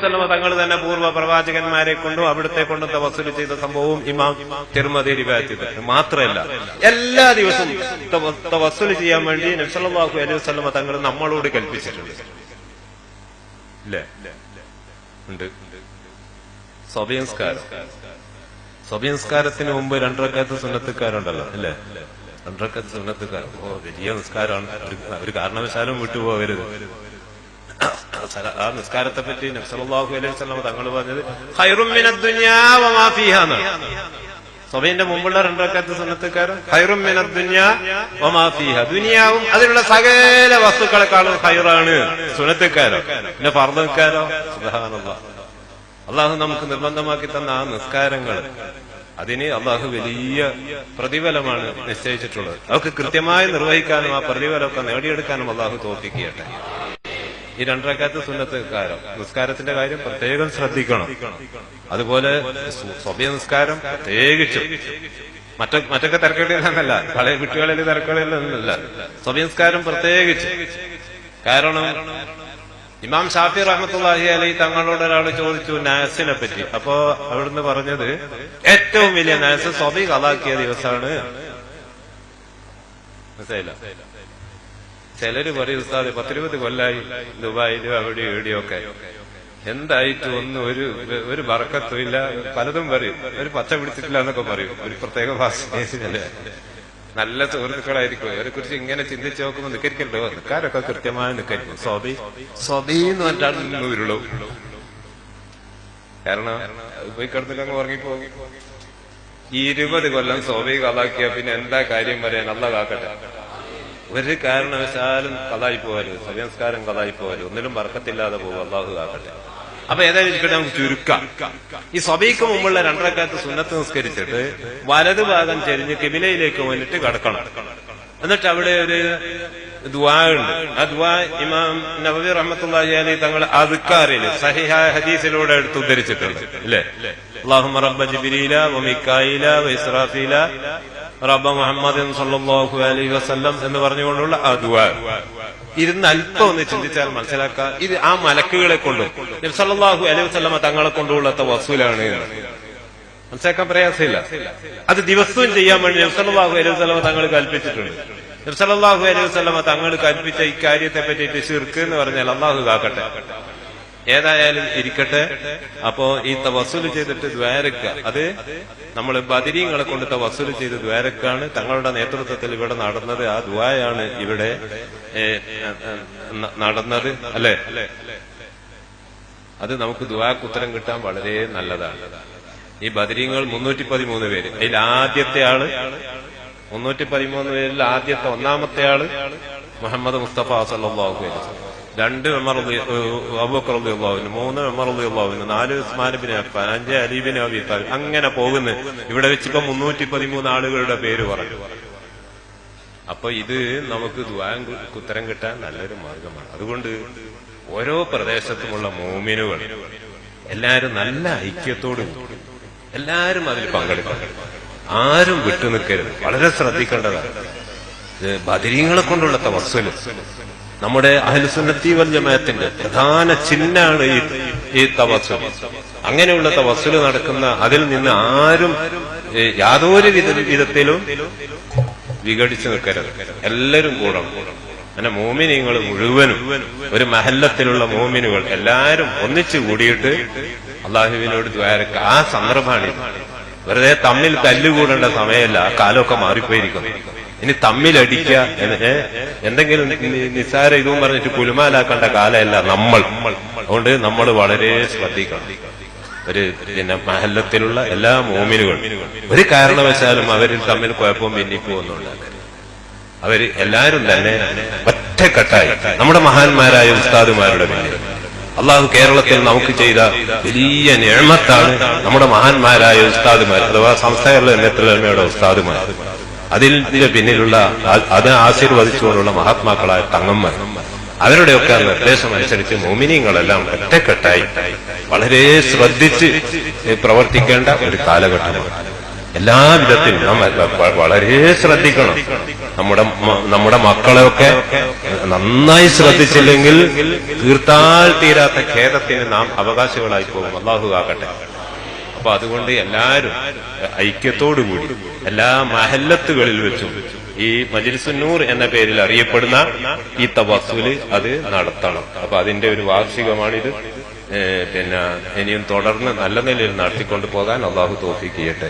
വസല്ലമ തങ്ങൾ തന്നെ പൂർവ പ്രവാചകന്മാരെ കൊണ്ടും അവിടുത്തെ കൊണ്ടും തവസ്സുൽ ചെയ്ത സംഭവവും ഇമാം തിരുമതി റിവായത്ത് മാത്രമല്ല എല്ലാ ദിവസവും തവ- തവസ്സുൽ ചെയ്യാൻ വേണ്ടി നബ്സല്ലാഹു അലൈഹി വസ്ലമ തങ്ങൾ നമ്മളോട് കൽപ്പിച്ചിട്ടുണ്ട്. ഇല്ലേ? ഉണ്ട്. മുമ്പ് രണ്ടരക്കാലത്ത് സുന്നത്തുകാരുണ്ടല്ലോ അല്ലേ? രണ്ടരക്കാലത്ത് സുന്നത്തുകാർ ഓ വലിയ നിസ്കാരമാണ്. ഒരു- കാരണവശാലും വിട്ടുപോകരുത്. നിസ്കാരത്തെ പറ്റി നബ്സലാഹു അലൈഹി വസല്ലം തങ്ങൾ പറഞ്ഞത് സ്വമീന്റെ മിനദ് ദുനിയാ വമാ ഫീഹാ" എന്നാണ് സഭയുടെ മുമ്പുള്ള രണ്ടരക്കാലത്ത് സുന്നത്തുകാരും ഹൈറും മിനദ് ദുനിയാ വമാ ഫീഹാ. ദുനിയാവും അതിലുള്ള സകല വസ്തുക്കളെക്കാളും ഹൈറാണ് സുന്നത്തുകാരോ പിന്നെ ഫർദക്കാരോ അള്ളാഹു നമുക്ക് നിർബന്ധമാക്കി തന്ന ആ നിസ്കാരങ്ങൾ അതിന് അള്ളാഹു വലിയ പ്രതിഫലമാണ് നിശ്ചയിച്ചിട്ടുള്ളത്. അവർക്ക് കൃത്യമായി നിർവഹിക്കാനും ആ പ്രതിഫലമൊക്കെ നേടിയെടുക്കാനും അള്ളാഹു തോപ്പിക്കുകട്ടെ ഈ രണ്ടരക്കാലത്ത് സുന്നത്തുകാരം നിസ്കാരത്തിന്റെ കാര്യം പ്രത്യേകം ശ്രദ്ധിക്കണം. അതുപോലെ സ്വഭ്യ നിസ്കാരം പ്രത്യേകിച്ചും. മറ്റ മറ്റൊക്കെ തിരക്കേടില്ലെന്നല്ല. കളയ കുട്ടികളിൽ തിരക്കേടില്ലെന്നല്ല. സ്വഭയ നിസ്കാരം പ്രത്യേകിച്ച്. കാരണം ഇമാം ഷാഫി റഹ്മത്തുള്ളാഹി അലി തങ്ങളോട് ഒരാൾ ചോദിച്ചു നാസിനെ പറ്റി. അപ്പോ അവിടുന്ന് പറഞ്ഞത് ഏറ്റവും വലിയ നാസ് സ്വബി കലാക്കിയ ദിവസമാണ് മനസ്സിലായില്ല? ചിലര് പറയും ഉസ്താദ് പത്തിരുപത് കൊല്ലായി ദുബായിലും അവിടെ ഇവിടെയൊക്കെ എന്തായിട്ടും ഒന്നും ഒരു ഒരു വറക്കത്തും ഇല്ല. പലതും പറയും. ഒരു പച്ച പിടിച്ചിട്ടില്ല എന്നൊക്കെ പറയും. ഒരു പ്രത്യേക ഭാഷയിലല്ലേ നല്ല സുഹൃത്തുക്കളായിരിക്കും. അവരെ കുറിച്ച് ഇങ്ങനെ ചിന്തിച്ചു നോക്കുമ്പോൾ നിക്കരിക്കണ്ടോ? നിക്കാരൊക്കെ കൃത്യമായി നിക്കരിക്കും. സ്വബി സ്വബി എന്ന് പറഞ്ഞാൽ ഉരുളൂ. കാരണം പോയി കിടന്നിട്ടങ്ങ് ഉറങ്ങിപ്പോകും ഈ ഇരുപത് കൊല്ലം സ്വബി കലാക്കിയ പിന്നെ എന്താ കാര്യം പറയാൻ? അല്ല കാക്കട്ടെ. ഒരു കാരണവശാലും കളായി പോകരുത് സവ്യസ്കാരം കളായി പോകരുത് ഒന്നിലും വർക്കത്തില്ലാതെ പോകും. അള്ളാഹു ആക്കട്ടെ. അപ്പൊ ഏതായാലും ഇരിക്കട്ടെ നമുക്ക് ചുരുക്കാം. ഈ സ്വഭയ്ക്ക് മുമ്പുള്ള രണ്ടരക്കാലത്ത് സുന്നത്ത് നിസ്കരിച്ചിട്ട് വലതു ഭാഗം ചെരിഞ്ഞ് കിബിലയിലേക്ക് വന്നിട്ട് കടക്കണം. എന്നിട്ട് അവിടെ ഒരു ദുവാ ഉണ്ട്. ആ ദുവാ ഇമാം നബബി റഹ്മത്തുള്ളാഹി അലൈഹി തങ്ങൾ അതുക്കാറിൽ സഹിഹായ ഹദീസിലൂടെ എടുത്ത് ഉദ്ധരിച്ചിട്ടുണ്ട്. അല്ലേ? അള്ളാഹു റബ്ബ ജിബ്രീല വമിക്കായില വൈസ്രാഫീല റബ്ബ മുഹമ്മദ് സല്ലല്ലാഹു അലൈഹി വസല്ലം എന്ന് പറഞ്ഞുകൊണ്ടുള്ള ആ ദുആ. ഇരുന്ന് അല്പം ഒന്ന് ചിന്തിച്ചാൽ മനസ്സിലാക്കാം. ഇത് ആ മലക്കുകളെ കൊണ്ടും സല്ലാഹു അലൈഹി വസ്ലമ തങ്ങളെ കൊണ്ടുള്ള വസൂലാണ് മനസ്സിലാക്കാൻ പ്രയാസമില്ല. അത് ദിവസവും ചെയ്യാൻ വേണ്ടി നബി സല്ലല്ലാഹു അലൈഹി വസ്ലമ തങ്ങൾ കൽപ്പിച്ചിട്ടുണ്ട്. നബ്സല്ലാഹു അലൈഹി വസ്ലമ തങ്ങൾ കൽപ്പിച്ച ഇക്കാര്യത്തെ പറ്റിയിട്ട് ശിർക്ക് എന്ന് പറഞ്ഞാൽ അള്ളാഹു കാക്കട്ടെ ഏതായാലും ഇരിക്കട്ടെ. അപ്പോ ഈ തവസുൽ ചെയ്തിട്ട് ദ്വാരക്ക. അത് നമ്മൾ ബദിരീങ്ങളെ കൊണ്ട് തവസുൽ ചെയ്ത് ദ്വാരക്കാണ്. തങ്ങളുടെ നേതൃത്വത്തിൽ ഇവിടെ നടന്നത്. ആ ദ്വായാണ് ഇവിടെ നടന്നത്. അല്ലെ? അത് നമുക്ക് ദ്വാക്ക് ഉത്തരം കിട്ടാൻ വളരെ നല്ലതാണ്. ഈ ബദരീങ്ങൾ മുന്നൂറ്റി പതിമൂന്ന് പേര്. അതിൽ ആദ്യത്തെ ആൾ മുന്നൂറ്റി പതിമൂന്ന് പേരിൽ ആദ്യത്തെ ഒന്നാമത്തെ ആൾ മുഹമ്മദ് മുസ്തഫ സല്ലാഹു അലൈഹി. രണ്ട് ഉമർ അബൂക്കർ അള്ളാഹുവിന് മൂന്ന് ഉമർ അള്ളാഹുവിന് നാല് ഉസ്മാനബിനെ ബിൻ അഫ്ഫാൻ അഞ്ച് അലീബിനെ അബി അങ്ങനെ പോകുന്നു. ഇവിടെ വെച്ചിപ്പോ മുന്നൂറ്റി പതിമൂന്ന് ആളുകളുടെ പേര് പറഞ്ഞു. അപ്പൊ ഇത് നമുക്ക് ദ്വാങ്ക് ഉത്തരം കിട്ടാൻ നല്ലൊരു മാർഗമാണ്. അതുകൊണ്ട് ഓരോ പ്രദേശത്തുമുള്ള മോമിനുകൾ എല്ലാരും നല്ല ഐക്യത്തോട് എല്ലാരും അതിൽ പങ്കെടുക്കണം. ആരും വിട്ടുനിൽക്കരുത്. വളരെ ശ്രദ്ധിക്കേണ്ടതാണ്. ബദിരീങ്ങളെ കൊണ്ടുള്ള തവസ്സൽ നമ്മുടെ അഹൽസുന്നത്തി വൽ ജമാഅത്തിന്റെ പ്രധാന ചിഹ്നാണ് ഈ ഈ തവസ്സുൽ. അങ്ങനെയുള്ള തവസ്സുൽ നടക്കുന്ന അതിൽ നിന്ന് ആരും യാതൊരു വിധ വിധത്തിലും വിഘടിച്ചു നിൽക്കരുത്. എല്ലാവരും കൂടണം. അങ്ങനെ മോമിനിങ്ങൾ മുഴുവനും ഒരു മഹല്ലത്തിലുള്ള മോമിനുകൾ എല്ലാരും ഒന്നിച്ചു കൂടിയിട്ട് അള്ളാഹുവിനോട് ദ്വാരക്ക. ആ സന്ദർഭമാണ് വെറുതെ തമ്മിൽ തല്ലുകൂടേണ്ട സമയമല്ല. കാലമൊക്കെ മാറിപ്പോയിരിക്കുന്നു. ഇനി തമ്മിലടിക്കുക എന്തെങ്കിലും നിസ്സാര ഇതും പറഞ്ഞിട്ട് കുലുമാലാക്കേണ്ട കാലമല്ല നമ്മൾ. അതുകൊണ്ട് നമ്മൾ വളരെ ശ്രദ്ധിക്കണം. ഒരു പിന്നെ മഹല്ലത്തിലുള്ള എല്ലാ മോമിനുകളും ഒരു കാരണവശാലും അവരിൽ തമ്മിൽ കുഴപ്പവും ഭിന്നിപ്പുമൊന്നും ഉണ്ടാക്കരുത് അവർ എല്ലാരും തന്നെ ഒറ്റക്കെട്ടായി. നമ്മുടെ മഹാന്മാരായ ഉസ്താദുമാരുടെ പിന്നിൽ. അള്ളാഹു കേരളത്തിൽ നമുക്ക് ചെയ്ത വലിയ നിഴമത്താണ് നമ്മുടെ മഹാന്മാരായ ഉസ്താദുമാർ അഥവാ സംസ്ഥാന ഉസ്താദുമാർ. അതിന്റെ പിന്നിലുള്ള അത് ആശീർവദിച്ചുകൊണ്ടുള്ള മഹാത്മാക്കളായ തങ്ങന്മാർ. അവരുടെയൊക്കെ നിർദ്ദേശം അനുസരിച്ച് മോമിനിയങ്ങളെല്ലാം ഒറ്റക്കെട്ടായി വളരെ ശ്രദ്ധിച്ച് പ്രവർത്തിക്കേണ്ട ഒരു കാലഘട്ടമാണ്. എല്ലാ വിധത്തിലും നാം വളരെ ശ്രദ്ധിക്കണം. നമ്മുടെ നമ്മുടെ മക്കളെയൊക്കെ നന്നായി ശ്രദ്ധിച്ചില്ലെങ്കിൽ തീർത്താൽ തീരാത്ത ഖേദത്തിന് നാം അവകാശികളായി പോകും. അള്ളാഹു ആകട്ടെ. അപ്പൊ അതുകൊണ്ട് എല്ലാവരും ഐക്യത്തോടുകൂടി എല്ലാ മഹല്ലത്തുകളിൽ വെച്ചും ഈ മജിൽസുന്നൂർ എന്ന പേരിൽ അറിയപ്പെടുന്ന ഈ തവസുൽ അത് നടത്തണം. അപ്പൊ അതിന്റെ ഒരു വാർഷികമാണിത്. പിന്നെ ഇനിയും തുടർന്ന് നല്ല നിലയിൽ നടത്തിക്കൊണ്ട് പോകാൻ അള്ളാഹു തോഫിക്ക് ചെയ്യട്ടെ.